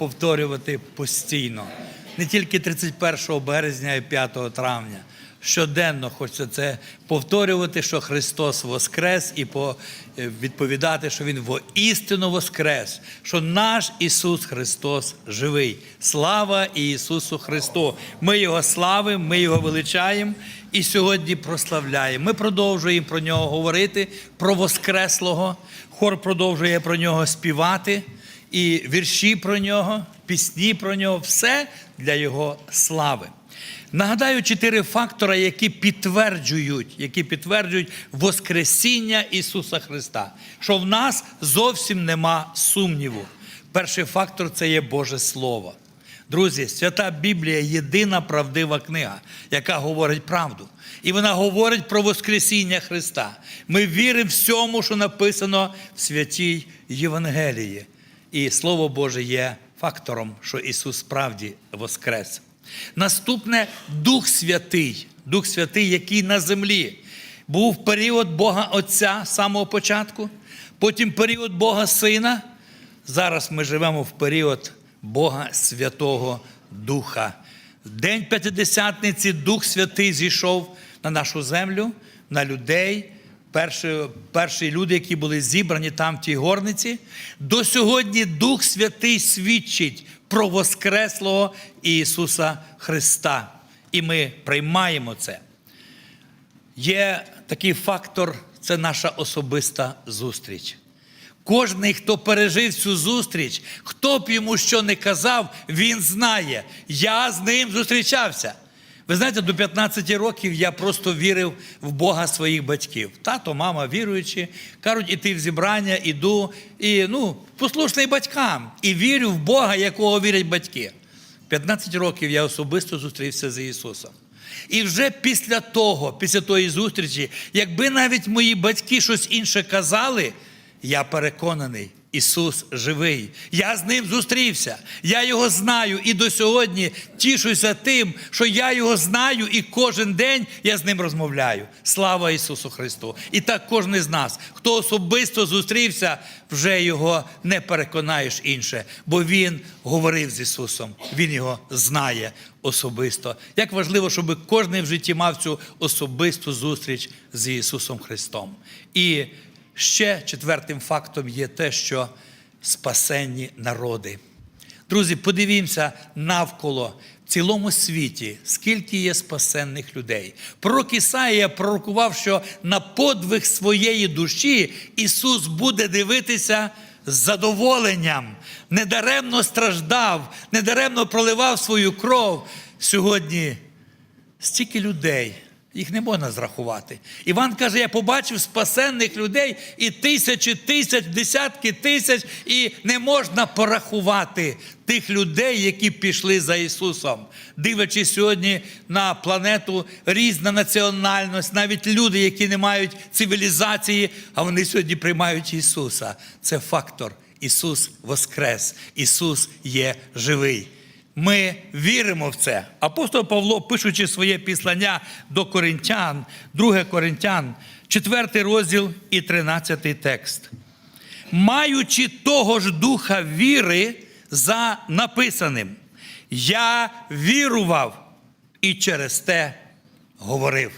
повторювати постійно. Не тільки 31 березня і 5 травня. Щоденно хочеться це повторювати, що Христос Воскрес, і е, відповідати, що Він воістину Воскрес, що наш Ісус Христос живий. Слава Ісусу Христу! Ми Його славимо, ми Його величаємо і сьогодні прославляємо. Ми продовжуємо про нього говорити, про Воскреслого. Хор продовжує про нього співати, і вірші про нього, пісні про нього все для Його слави. Нагадаю чотири фактора, які підтверджують, які підтверджують Воскресіння Ісуса Христа, що в нас зовсім нема сумніву. Перший фактор це є Боже Слово. Друзі, свята Біблія єдина правдива книга, яка говорить правду. І вона говорить про Воскресіння Христа. Ми віримо всьому, що написано в святій Євангелії. І Слово Боже є фактором, що Ісус справді воскрес. Наступне Дух Святий, Дух Святий, який на землі. Був період Бога Отця з самого початку, потім період Бога Сина. Зараз ми живемо в період Бога Святого Духа. День П'ятидесятниці Дух Святий зійшов на нашу землю, на людей. Перші, перші люди, які були зібрані там в тій горниці. До сьогодні Дух Святий свідчить про Воскреслого Ісуса Христа. І ми приймаємо це. Є такий фактор це наша особиста зустріч. Кожний, хто пережив цю зустріч, хто б йому що не казав, він знає. Я з ним зустрічався. Ви знаєте, до 15 років я просто вірив в Бога своїх батьків. Тато, мама віруючі, кажуть, іти в зібрання, іду, і ну, послушний батькам. І вірю в Бога, якого вірять батьки. 15 років я особисто зустрівся з Ісусом. І вже після того, після тої зустрічі, якби навіть мої батьки щось інше казали, я переконаний, Ісус живий. Я з ним зустрівся. Я його знаю і до сьогодні тішуся тим, що я його знаю, і кожен день я з ним розмовляю. Слава Ісусу Христу! І так кожен з нас, хто особисто зустрівся, вже його не переконаєш інше, бо Він говорив з Ісусом, Він його знає особисто. Як важливо, щоб кожен в житті мав цю особисту зустріч з Ісусом Христом. І ще четвертим фактом є те, що спасенні народи. Друзі, подивімося навколо в цілому світі, скільки є спасенних людей. Пророк Ісаїя пророкував, що на подвиг своєї душі Ісус буде дивитися з задоволенням, недаремно страждав, недаремно проливав свою кров. Сьогодні стільки людей. Їх не можна зрахувати. Іван каже: я побачив спасенних людей і тисячі тисяч, десятки тисяч, і не можна порахувати тих людей, які пішли за Ісусом. Дивлячись сьогодні на планету, різна національність, навіть люди, які не мають цивілізації, а вони сьогодні приймають Ісуса. Це фактор. Ісус Воскрес, Ісус є живий. Ми віримо в це. Апостол Павло, пишучи своє післання до Коринтян, 2 Коринтян, 4 розділ і 13 текст. Маючи того ж духа віри за написаним, я вірував і через те говорив.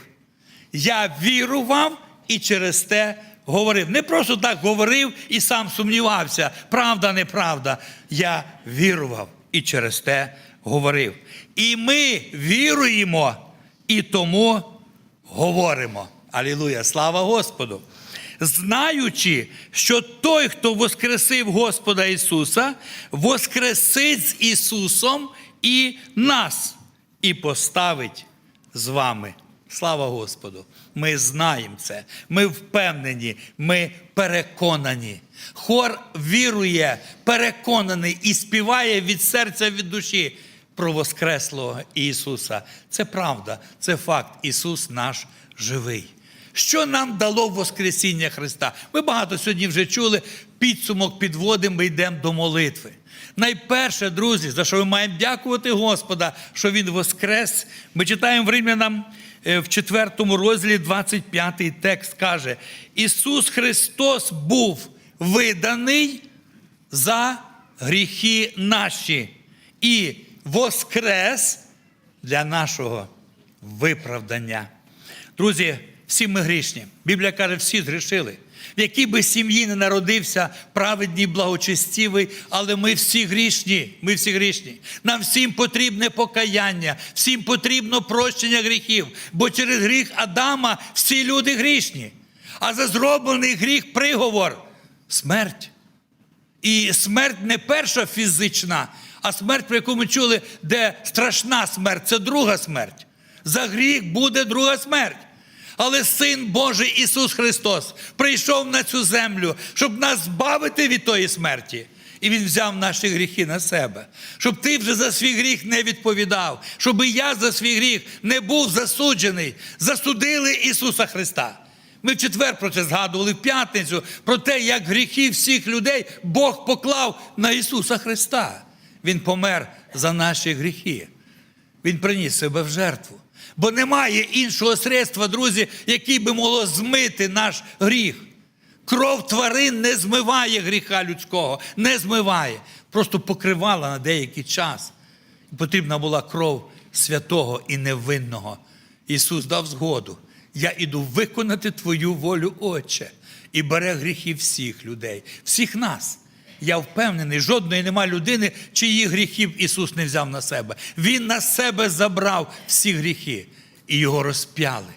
Я вірував і через те говорив. Не просто так говорив і сам сумнівався. Правда, неправда. Я вірував і через те говорив. І ми віруємо і тому говоримо. Алілуя! Слава Господу! Знаючи, що той, хто воскресив Господа Ісуса, воскресить з Ісусом і нас, і поставить з вами. Слава Господу! Ми знаємо це, ми впевнені, ми переконані. Хор вірує, переконаний і співає від серця, від душі про Воскреслого Ісуса. Це правда, це факт. Ісус наш живий. Що нам дало Воскресіння Христа? Ми багато сьогодні вже чули, підсумок підводимо, ми йдемо до молитви. Найперше, друзі, за що ми маємо дякувати Господа, що Він воскрес. Ми читаємо в Римлянам в 4 розділі 25 текст каже: Ісус Христос був виданий за гріхи наші і воскрес для нашого виправдання. Друзі, всі ми грішні. Біблія каже, всі згрішили. В якій би сім'ї не народився праведний, благочестивий, але ми всі грішні. Ми всі грішні. Нам всім потрібне покаяння, всім потрібно прощення гріхів, бо через гріх Адама всі люди грішні. А за зроблений гріх приговор смерть. І смерть не перша фізична, а смерть, про яку ми чули, де страшна смерть, це друга смерть. За гріх буде друга смерть. Але Син Божий Ісус Христос прийшов на цю землю, щоб нас збавити від тої смерті. І Він взяв наші гріхи на себе, щоб ти вже за свій гріх не відповідав, щоб я за свій гріх не був засуджений. Засудили Ісуса Христа. Ми в четвер про це згадували в п'ятницю, про те, як гріхи всіх людей Бог поклав на Ісуса Христа. Він помер за наші гріхи. Він приніс себе в жертву. Бо немає іншого средства, друзі, який би могло змити наш гріх. Кров тварин не змиває гріха людського, не змиває. Просто покривала на деякий час. Потрібна була кров святого і невинного. Ісус дав згоду. Я іду виконати Твою волю, Отче, і бере гріхи всіх людей, всіх нас. Я впевнений, жодної нема людини, чиї гріхів Ісус не взяв на себе. Він на себе забрав всі гріхи і його розп'яли.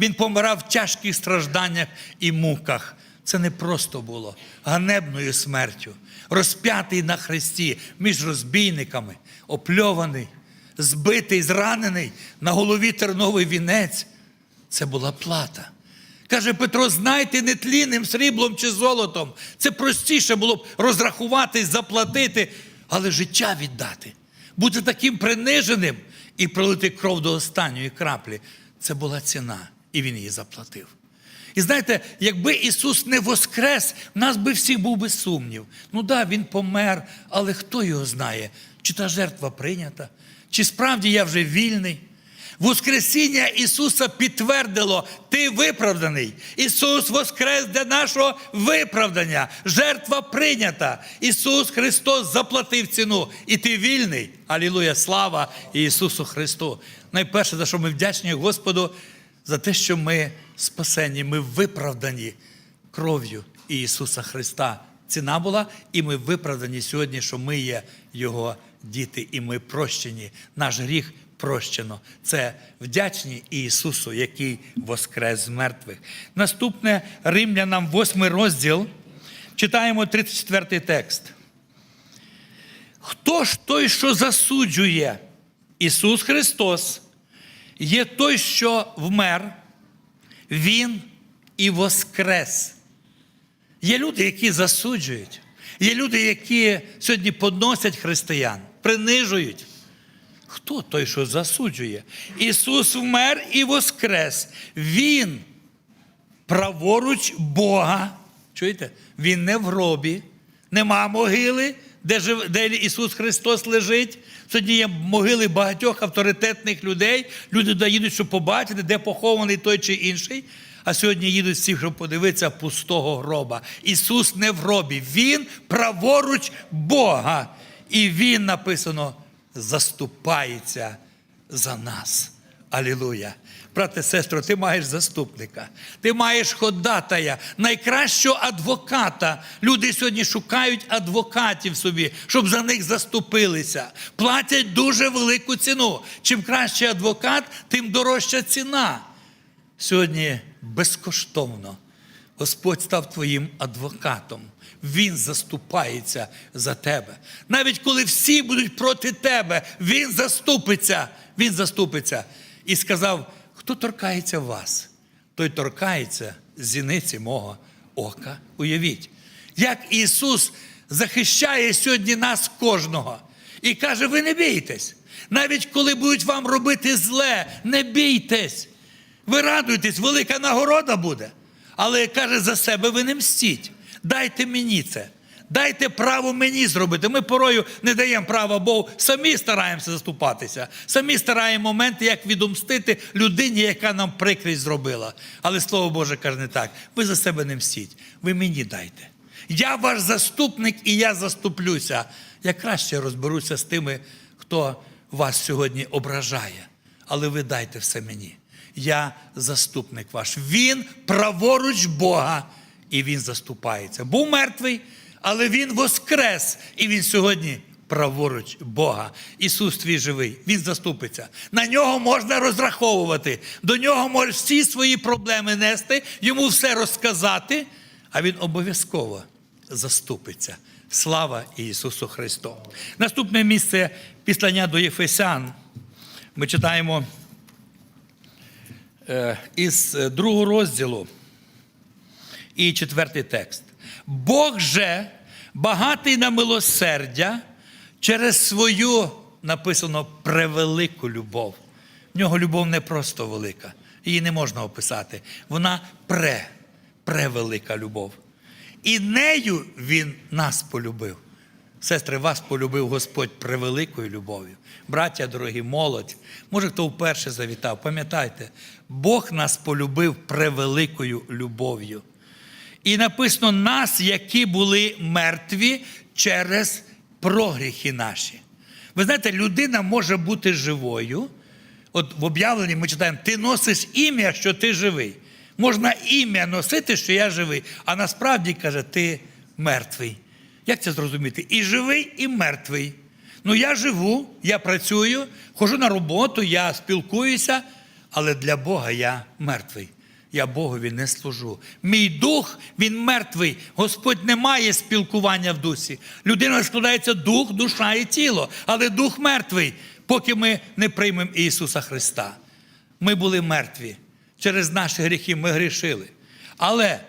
Він помирав в тяжких стражданнях і муках. Це не просто було ганебною смертю, розп'ятий на хресті між розбійниками, опльований, збитий, зранений, на голові терновий вінець. Це була плата. Каже Петро, знайте не тлінним сріблом чи золотом. Це простіше було б розрахуватись, заплатити, але життя віддати. Бути таким приниженим і пролити кров до останньої краплі. Це була ціна, і він її заплатив. І знаєте, якби Ісус не воскрес, в нас би всіх був би сумнів. Ну да, Він помер, але хто його знає? Чи та жертва прийнята? Чи справді я вже вільний? Воскресіння Ісуса підтвердило, ти виправданий. Ісус воскрес для нашого виправдання. Жертва прийнята. Ісус Христос заплатив ціну. І ти вільний. Алілуя, слава Ісусу Христу. Найперше, за що ми вдячні Господу, за те, що ми спасені, ми виправдані кров'ю Ісуса Христа. Ціна була, і ми виправдані сьогодні, що ми є Його діти, і ми прощені. Наш гріх прощено. Це вдячні Ісусу, який воскрес з мертвих. Наступне Римлянам, 8 розділ. Читаємо 34 текст. Хто ж той, що засуджує? Ісус Христос є той, що вмер, Він і воскрес. Є люди, які засуджують. Є люди, які сьогодні подносять християн, принижують. Хто той, що засуджує? Ісус вмер і воскрес. Він праворуч Бога. Чуєте? Він не в гробі, нема могили, де, жив, де Ісус Христос лежить. Сьогодні є могили багатьох авторитетних людей. Люди туди їдуть, щоб побачити, де похований той чи інший. А сьогодні їдуть всі, щоб подивитися пустого гроба. Ісус не в гробі, Він праворуч Бога. І Він написано заступається за нас. Алілуя. Брате, сестро, ти маєш заступника, ти маєш ходатая, найкращого адвоката. Люди сьогодні шукають адвокатів собі, щоб за них заступилися. Платять дуже велику ціну. Чим кращий адвокат, тим дорожча ціна. Сьогодні безкоштовно Господь став твоїм адвокатом. Він заступається за тебе. Навіть коли всі будуть проти тебе, Він заступиться. Він заступиться. І сказав: хто торкається вас, той торкається зіниці мого ока. Уявіть, як Ісус захищає сьогодні нас кожного. І каже: ви не бійтесь. Навіть коли будуть вам робити зле, не бійтесь. Ви радуйтесь, велика нагорода буде. Але каже, за себе ви не мстіть. Дайте мені це. Дайте право мені зробити. Ми порою не даємо права Богу, самі стараємося заступатися, самі стараємо моменти, як відомстити людині, яка нам прикрість зробила. Але Слово Боже каже не так. Ви за себе не мстіть, ви мені дайте. Я ваш заступник і я заступлюся. Я краще розберуся з тими, хто вас сьогодні ображає. Але ви дайте все мені. Я заступник ваш. Він праворуч Бога, і він заступається. Був мертвий, але він воскрес, і він сьогодні праворуч Бога. Ісус твій живий, Він заступиться. На нього можна розраховувати, до нього можеш всі свої проблеми нести, йому все розказати, а він обов'язково заступиться. Слава Ісусу Христу! Наступне місце післання до Єфесян. Ми читаємо із е, другого розділу і четвертий текст. Бог же багатий на милосердя через свою написано превелику любов. В нього любов не просто велика, її не можна описати. Вона пре, превелика любов. І нею він нас полюбив. Сестри, вас полюбив Господь превеликою любов'ю. Браття, дорогі, молодь, може, хто вперше завітав, пам'ятайте, Бог нас полюбив превеликою любов'ю. І написано нас, які були мертві через прогріхи наші. Ви знаєте, людина може бути живою. От в об'явленні ми читаємо, ти носиш ім'я, що ти живий. Можна ім'я носити, що я живий, а насправді каже, ти мертвий. Як це зрозуміти? І живий, і мертвий. Ну, я живу, я працюю, хожу на роботу, я спілкуюся, але для Бога я мертвий. Я Богові не служу. Мій дух, він мертвий. Господь не має спілкування в дусі. Людина складається дух, душа і тіло, але дух мертвий, поки ми не приймемо Ісуса Христа. Ми були мертві. Через наші гріхи ми грішили. Але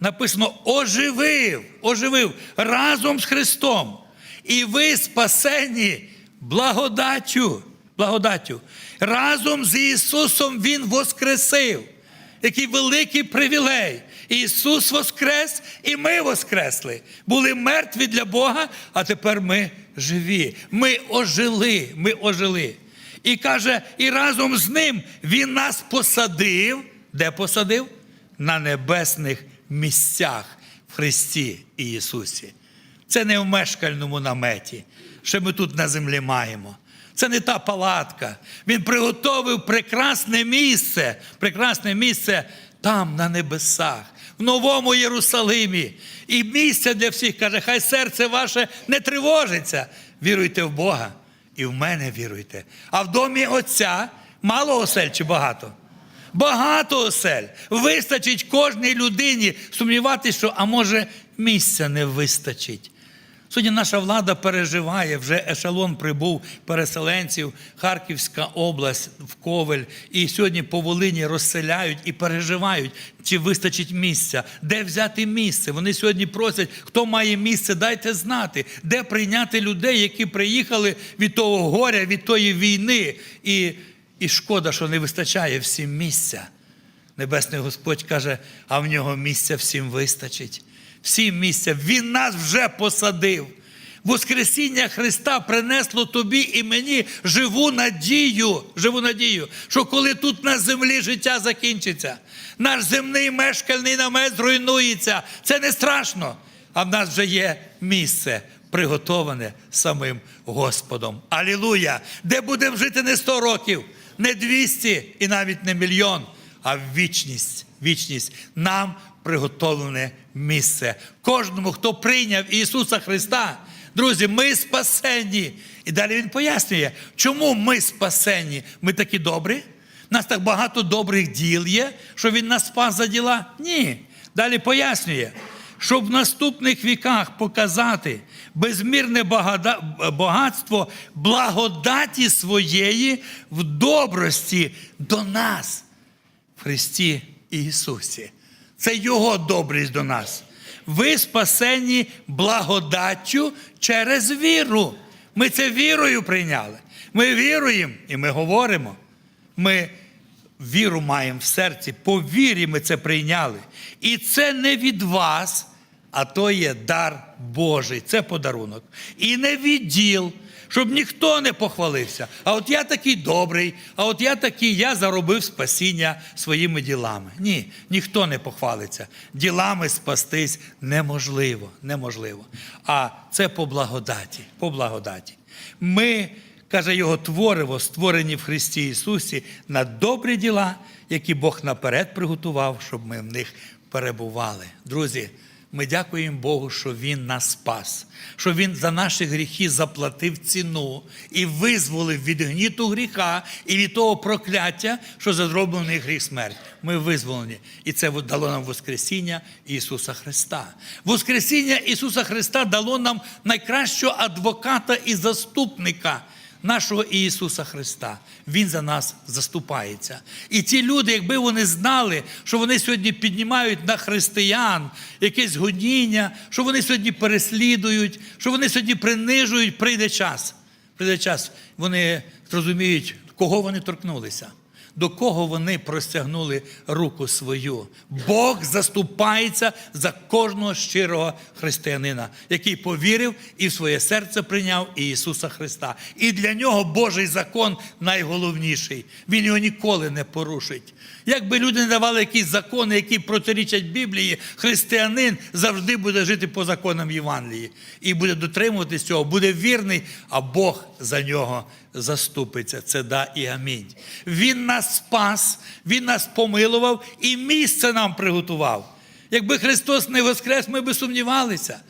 написано: оживив, оживив разом з Христом. І ви спасені благодаттю, благодаттю. Разом з Ісусом Він воскресив. Який великий привілей. Ісус воскрес, і ми воскресли. Були мертві для Бога, а тепер ми живі. Ми ожили, ми ожили. І каже, і разом з ним Він нас посадив. Де посадив? На небесних місцях в Христі і Ісусі. Це не в мешкальному наметі, що ми тут на землі маємо. Це не та палатка. Він приготовив прекрасне місце, прекрасне місце там, на небесах, в Новому Єрусалимі. І місце для всіх каже, хай серце ваше не тривожиться. Віруйте в Бога і в мене віруйте. А в домі Отця мало осель чи багато? Багато осель. Вистачить кожній людині сумніватися, що, а може, місця не вистачить. Сьогодні наша влада переживає, вже ешелон прибув переселенців, Харківська область в Ковель. І сьогодні по Волині розселяють і переживають, чи вистачить місця, де взяти місце. Вони сьогодні просять, хто має місце, дайте знати, де прийняти людей, які приїхали від того горя, від тої війни. І, і шкода, що не вистачає всім місця. Небесний Господь каже, а в нього місця всім вистачить. Всім місця. Він нас вже посадив. Воскресіння Христа принесло тобі і мені живу надію, живу надію, що коли тут на землі життя закінчиться, наш земний мешкальний намет зруйнується. Це не страшно. А в нас вже є місце, приготоване самим Господом. Алілуя! Де будемо жити не 100 років, не 200 і навіть не мільйон, а вічність. Вічність нам приготовлене місце. Кожному, хто прийняв Ісуса Христа, друзі, ми спасені. І далі Він пояснює, чому ми спасені. Ми такі добрі. Нас так багато добрих діл є, що Він нас спас за діла? Ні. Далі пояснює, щоб в наступних віках показати безмірне багатство благодаті своєї в добрості до нас в Христі Ісусі. Це Його добрість до нас. Ви спасені благодаттю через віру. Ми це вірою прийняли. Ми віруємо і ми говоримо. Ми віру маємо в серці, по вірі ми це прийняли. І це не від вас, а то є дар Божий, це подарунок. І не від діл, щоб ніхто не похвалився. А от я такий добрий, а от я такий, я заробив спасіння своїми ділами. Ні, ніхто не похвалиться. Ділами спастись неможливо. неможливо. А це по благодаті. По благодаті. Ми, каже його твориво, створені в Христі Ісусі на добрі діла, які Бог наперед приготував, щоб ми в них перебували. Друзі, ми дякуємо Богу, що Він нас спас, що Він за наші гріхи заплатив ціну і визволив від гніту гріха і від того прокляття, що зроблений гріх смерть. Ми визволені. І це дало нам Воскресіння Ісуса Христа. Воскресіння Ісуса Христа дало нам найкращого адвоката і заступника нашого Ісуса Христа. Він за нас заступається. І ті люди, якби вони знали, що вони сьогодні піднімають на християн якесь гоніння, що вони сьогодні переслідують, що вони сьогодні принижують, прийде час. Прийде час, вони зрозуміють, кого вони торкнулися. До кого вони простягнули руку свою? Бог заступається за кожного щирого християнина, який повірив і в своє серце прийняв Ісуса Христа. І для нього Божий закон найголовніший. Він його ніколи не порушить. Якби люди не давали якісь закони, які протирічать Біблії, християнин завжди буде жити по законам Євангелії і буде дотримуватись цього, буде вірний, а Бог за нього заступиться. Це да і амінь. Він нас спас, Він нас помилував і місце нам приготував. Якби Христос не воскрес, ми би сумнівалися.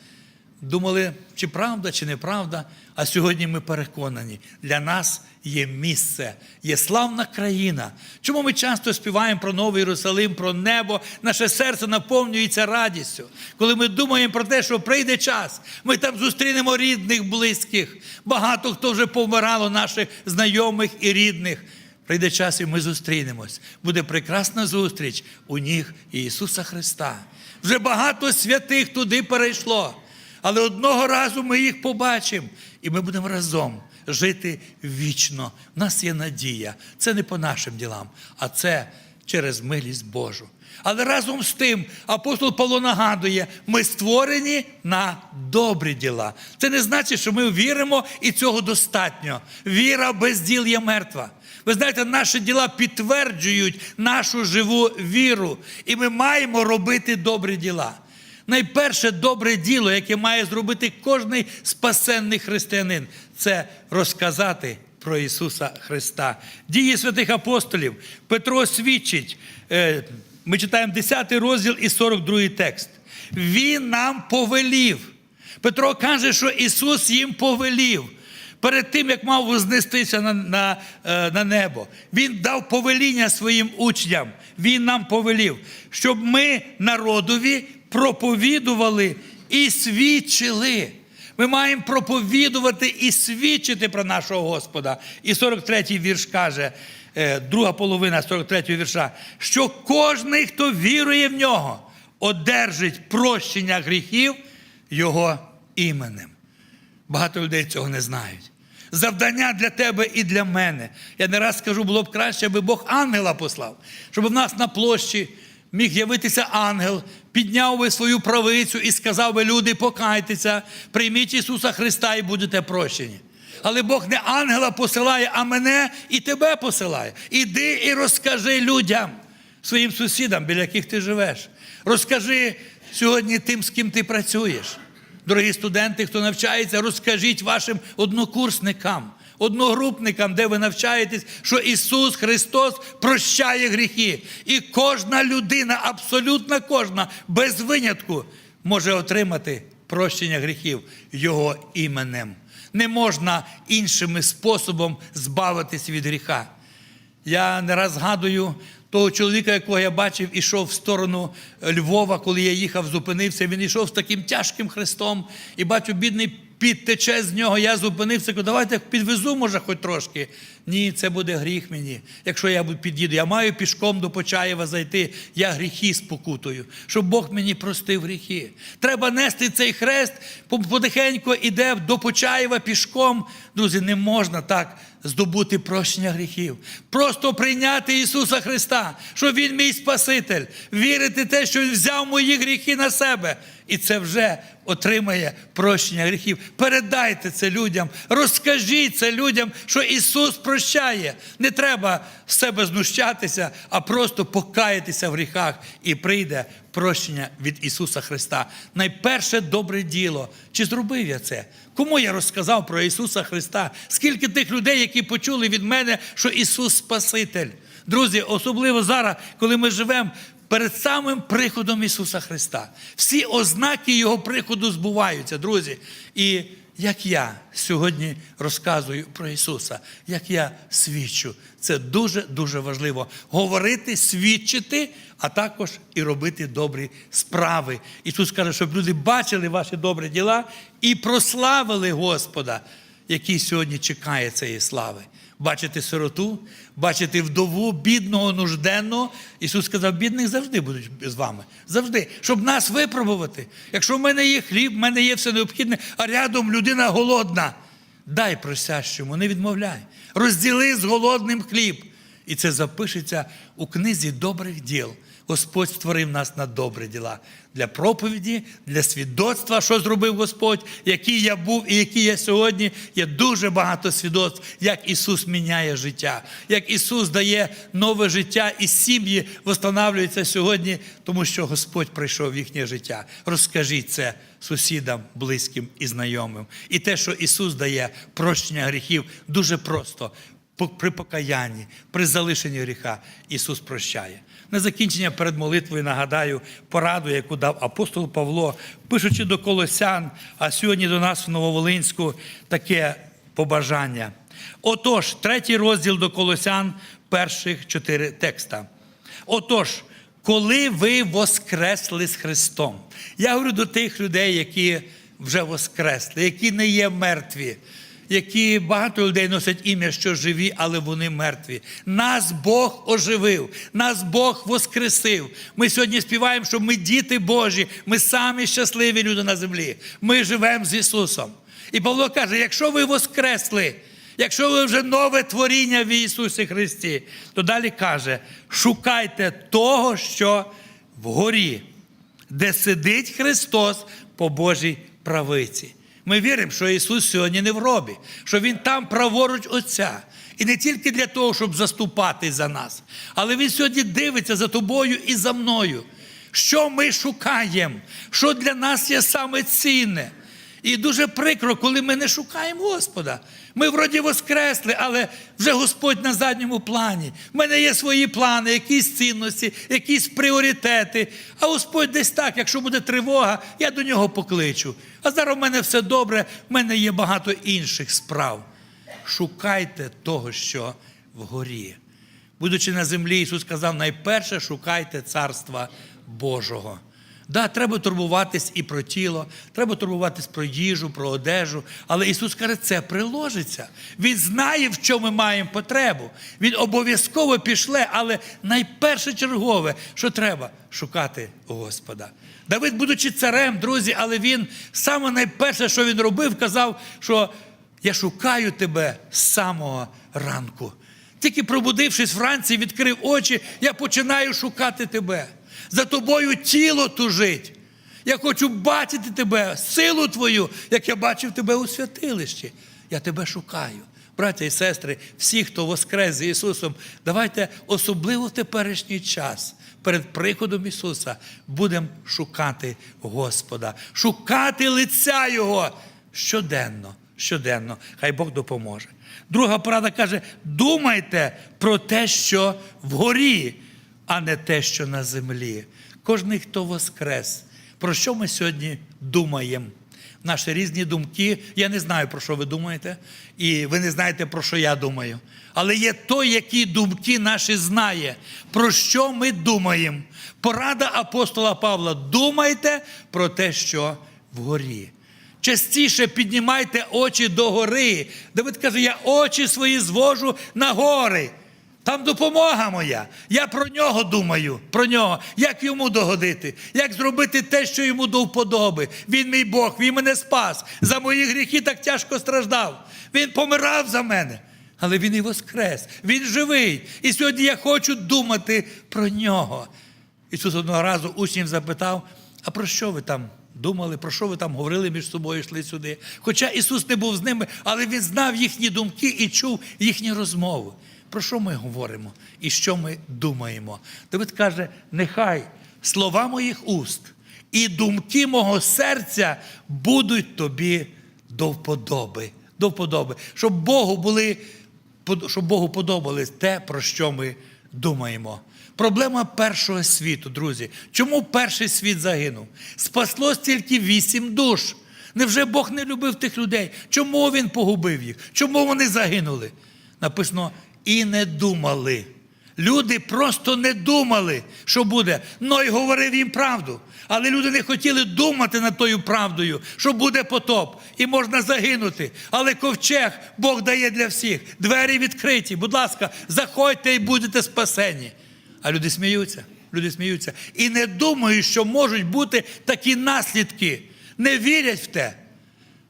Думали, чи правда, чи неправда. А сьогодні ми переконані, для нас є місце, є славна країна. Чому ми часто співаємо про Новий Єрусалим, про небо? Наше серце наповнюється радістю. Коли ми думаємо про те, що прийде час, ми там зустрінемо рідних, близьких. Багато хто вже помирало, наших знайомих і рідних. Прийде час, і ми зустрінемось. Буде прекрасна зустріч у ніг Ісуса Христа. Вже багато святих туди перейшло. Але одного разу ми їх побачимо, і ми будемо разом жити вічно. У нас є надія. Це не по нашим ділам, а це через милість Божу. Але разом з тим апостол Павло нагадує, ми створені на добрі діла. Це не значить, що ми віримо і цього достатньо. Віра без діл є мертва. Ви знаєте, наші діла підтверджують нашу живу віру, і ми маємо робити добрі діла. Найперше добре діло, яке має зробити кожний спасенний християнин, це розказати про Ісуса Христа. Дії святих апостолів. Петро свідчить. е, Ми читаємо 10 розділ і 42 текст. Він нам повелів. Петро каже, що Ісус їм повелів. Перед тим, як мав вознестися на, на, е, на небо, Він дав повеління своїм учням. Він нам повелів, щоб ми народові проповідували і свідчили. Ми маємо проповідувати і свідчити про нашого Господа. І 43-й вірш каже, е, друга половина 43-го вірша, що кожний, хто вірує в нього, одержить прощення гріхів Його іменем. Багато людей цього не знають. Завдання для тебе і для мене. Я не раз скажу, було б краще, аби Бог ангела послав, щоб в нас на площі міг з'явитися ангел, підняв би свою правицю і сказав би, люди, покайтеся, прийміть Ісуса Христа і будете прощені. Але Бог не ангела посилає, а мене і тебе посилає. Іди і розкажи людям, своїм сусідам, біля яких ти живеш. Розкажи сьогодні тим, з ким ти працюєш. Дорогі студенти, хто навчається, розкажіть вашим однокурсникам, одногрупникам, де ви навчаєтесь, що Ісус Христос прощає гріхи. І кожна людина, абсолютно кожна, без винятку, може отримати прощення гріхів Його іменем. Не можна іншими способом збавитись від гріха. Я не раз згадую того чоловіка, якого я бачив, ішов в сторону Львова, коли я їхав, зупинився. Він йшов з таким тяжким хрестом, і бачу, бідний під тече з нього. Я зупинився, давайте підвезу, може, хоч трошки. Ні, це буде гріх мені. Якщо я під'їду, я маю пішком до Почаєва зайти, я гріхи спокутую, щоб Бог мені простив гріхи. Треба нести цей хрест, потихеньку іде до Почаєва пішком. Друзі, не можна так здобути прощення гріхів. Просто прийняти Ісуса Христа, що Він мій Спаситель, вірити те, що Він взяв мої гріхи на себе І це вже отримає прощення гріхів. Передайте це людям, розкажіть це людям, що Ісус прощає. Не треба з себе знущатися, а просто покаятися в гріхах, і прийде прощення від Ісуса Христа. Найперше добре діло. Чи зробив я це? Кому я розказав про Ісуса Христа? Скільки тих людей, які почули від мене, що Ісус Спаситель? Друзі, особливо зараз, коли ми живемо перед самим приходом Ісуса Христа. Всі ознаки Його приходу збуваються, друзі. І як я сьогодні розказую про Ісуса, як я свідчу, це дуже-дуже важливо. Говорити, свідчити, а також і робити добрі справи. Ісус каже, щоб люди бачили ваші добрі діла і прославили Господа, який сьогодні чекає цієї слави. Бачити сироту, бачити вдову, бідного, нужденного. Ісус сказав, бідних завжди будуть з вами. Завжди. Щоб нас випробувати. Якщо в мене є хліб, в мене є все необхідне, а рядом людина голодна. Дай просящому, не відмовляй. Розділи з голодним хліб. І це запишеться у книзі добрих діл. Господь створив нас на добрі діла для проповіді, для свідоцтва, що зробив Господь, який я був і який я сьогодні. Є дуже багато свідоцтв, як Ісус міняє життя, як Ісус дає нове життя, і сім'ї встановлюються сьогодні, тому що Господь прийшов в їхнє життя. Розкажіть це сусідам, близьким і знайомим. І те, що Ісус дає прощення гріхів, дуже просто. При покаянні, при залишенні гріха Ісус прощає. На закінчення перед молитвою нагадаю пораду, яку дав апостол Павло, пишучи до Колосян, а сьогодні до нас в Нововолинську таке побажання. Отож, третій розділ до Колосян, перших чотири текста. Отож, коли ви воскресли з Христом, я говорю до тих людей, які вже воскресли, які не є мертві, які багато людей носять ім'я, що живі, але вони мертві. Нас Бог оживив, нас Бог воскресив. Ми сьогодні співаємо, що ми діти Божі, ми самі щасливі люди на землі. Ми живемо з Ісусом. І Павло каже: якщо ви воскресли, якщо ви вже нове творіння в Ісусі Христі, то далі каже: шукайте того, що вгорі, де сидить Христос по Божій правиці. Ми віримо, що Ісус сьогодні не в робі, що Він там праворуч Отця. І не тільки для того, щоб заступати за нас, але Він сьогодні дивиться за тобою і за мною. Що ми шукаємо, що для нас є саме цінне. І дуже прикро, коли ми не шукаємо Господа. Ми вроді воскресли, але вже Господь на задньому плані. У мене є свої плани, якісь цінності, якісь пріоритети. А Господь десь так, якщо буде тривога, я до нього покличу. А зараз в мене все добре, в мене є багато інших справ. Шукайте того, що вгорі. Будучи на землі, Ісус сказав: найперше шукайте Царства Божого. Да, треба турбуватись і про тіло, треба турбуватись про їжу, про одежу. Але Ісус каже, це приложиться. Він знає, в чому ми маємо потребу. Він обов'язково пішле, але найперше чергове, що треба шукати Господа. Давид, будучи царем, друзі, але він саме найперше, що він робив, казав, що я шукаю тебе з самого ранку. Тільки пробудившись вранці, відкрив очі, я починаю шукати тебе. За тобою тіло тужить. Я хочу бачити тебе, силу твою, як я бачив тебе у святилищі. Я тебе шукаю. Браття і сестри, всі, хто воскрес з Ісусом, давайте особливо в теперішній час, перед приходом Ісуса, будемо шукати Господа, шукати лиця Його щоденно, щоденно. Хай Бог допоможе. Друга порада каже: думайте про те, що вгорі, а не те, що на землі. Кожний, хто воскрес, про що ми сьогодні думаємо? Наші різні думки. Я не знаю, про що ви думаєте, і ви не знаєте, про що я думаю. Але є той, які думки наші знає, про що ми думаємо. Порада апостола Павла: думайте про те, що вгорі. Частіше піднімайте очі до гори. Давид каже, я очі свої звожу на гори. Там допомога моя. Я про нього думаю, про нього, як йому догодити, як зробити те, що йому до вподоби. Він мій Бог, він мене спас. За мої гріхи так тяжко страждав. Він помирав за мене. Але він і воскрес, він живий. І сьогодні я хочу думати про нього. Ісус одного разу учнів запитав: а про що ви там думали, про що ви там говорили між собою, йшли сюди. Хоча Ісус не був з ними, але Він знав їхні думки і чув їхні розмови. Про що ми говоримо і що ми думаємо? Давид каже: нехай слова моїх уст і думки мого серця будуть тобі до вподоби. До вподоби. Щоб Богу були, щоб Богу подобалось те, про що ми думаємо. Проблема першого світу, друзі. Чому перший світ загинув? Спаслось тільки вісім душ. Невже Бог не любив тих людей? Чому він погубив їх? Чому вони загинули? Написано, і не думали. Люди просто не думали, що буде. Ной говорив їм правду. Але люди не хотіли думати над тою правдою, що буде потоп, і можна загинути. Але ковчег Бог дає для всіх. Двері відкриті. Будь ласка, заходьте і будете спасені. А люди сміються. Люди сміються. І не думають, що можуть бути такі наслідки. Не вірять в те.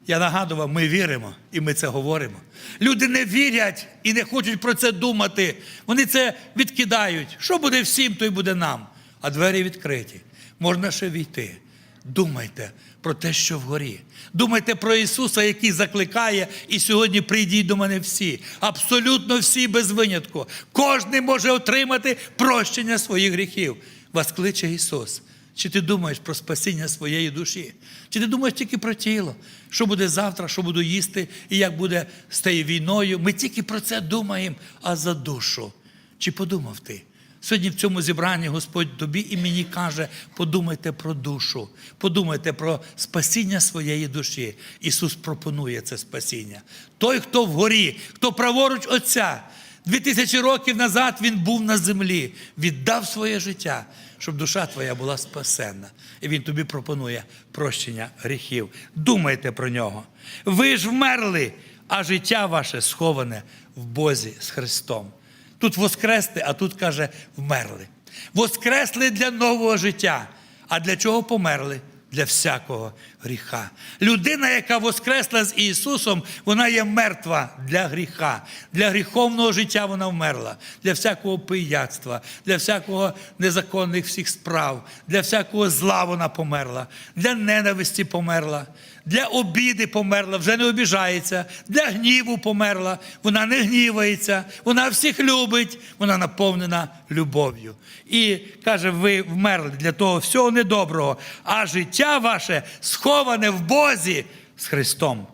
Я нагадував, ми віримо і ми це говоримо. Люди не вірять і не хочуть про це думати. Вони це відкидають. Що буде всім, то й буде нам. А двері відкриті. Можна ще війти. Думайте про те, що вгорі. Думайте про Ісуса, який закликає, і сьогодні прийдіть до мене всі. Абсолютно всі без винятку. Кожен може отримати прощення своїх гріхів. Вас кличе Ісус. Чи ти думаєш про спасіння своєї душі? Чи ти думаєш тільки про тіло? Що буде завтра, що буду їсти, і як буде з тією війною? Ми тільки про це думаємо, а за душу. Чи подумав ти? Сьогодні в цьому зібранні Господь тобі і мені каже: подумайте про душу, подумайте про спасіння своєї душі. Ісус пропонує це спасіння. Той, хто вгорі, хто праворуч Отця, дві тисячі років назад Він був на землі, віддав своє життя, щоб душа твоя була спасенна. І Він тобі пропонує прощення гріхів. Думайте про нього. Ви ж вмерли, а життя ваше сховане в Бозі з Христом. Тут воскресли, а тут каже, вмерли. Воскресли для нового життя. А для чого померли? Для всякого гріха. Людина, яка воскресла з Ісусом, вона є мертва для гріха. Для гріховного життя вона вмерла, для всякого пияцтва, для всякого незаконних всіх справ, для всякого зла вона померла, для ненависті померла, для обіди померла, вже не обіжається, для гніву померла, вона не гнівається, вона всіх любить, вона наповнена любов'ю. І каже, ви вмерли для того всього недоброго, а життя ваше сховане в Бозі з Христом.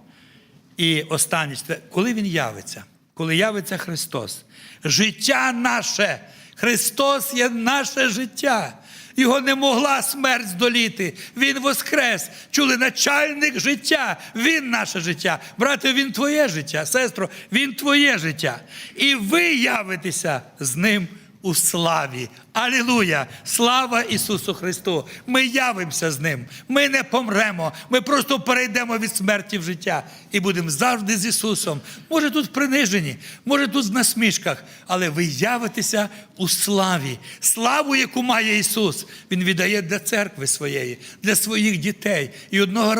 І останнє, коли Він явиться, коли явиться Христос, життя наше, Христос є наше життя. Його не могла смерть здоліти. Він воскрес. Чули начальник життя. Він наше життя. Брате, він твоє життя, сестро, він твоє життя. І ви явитеся з ним у славі. Алілуя! Слава Ісусу Христу! Ми явимося з Ним. Ми не помремо. Ми просто перейдемо від смерті в життя і будемо завжди з Ісусом. Може, тут принижені, може тут в насмішках, але ви явитеся у славі. Славу, яку має Ісус, Він віддає для церкви своєї, для своїх дітей. І одного разу.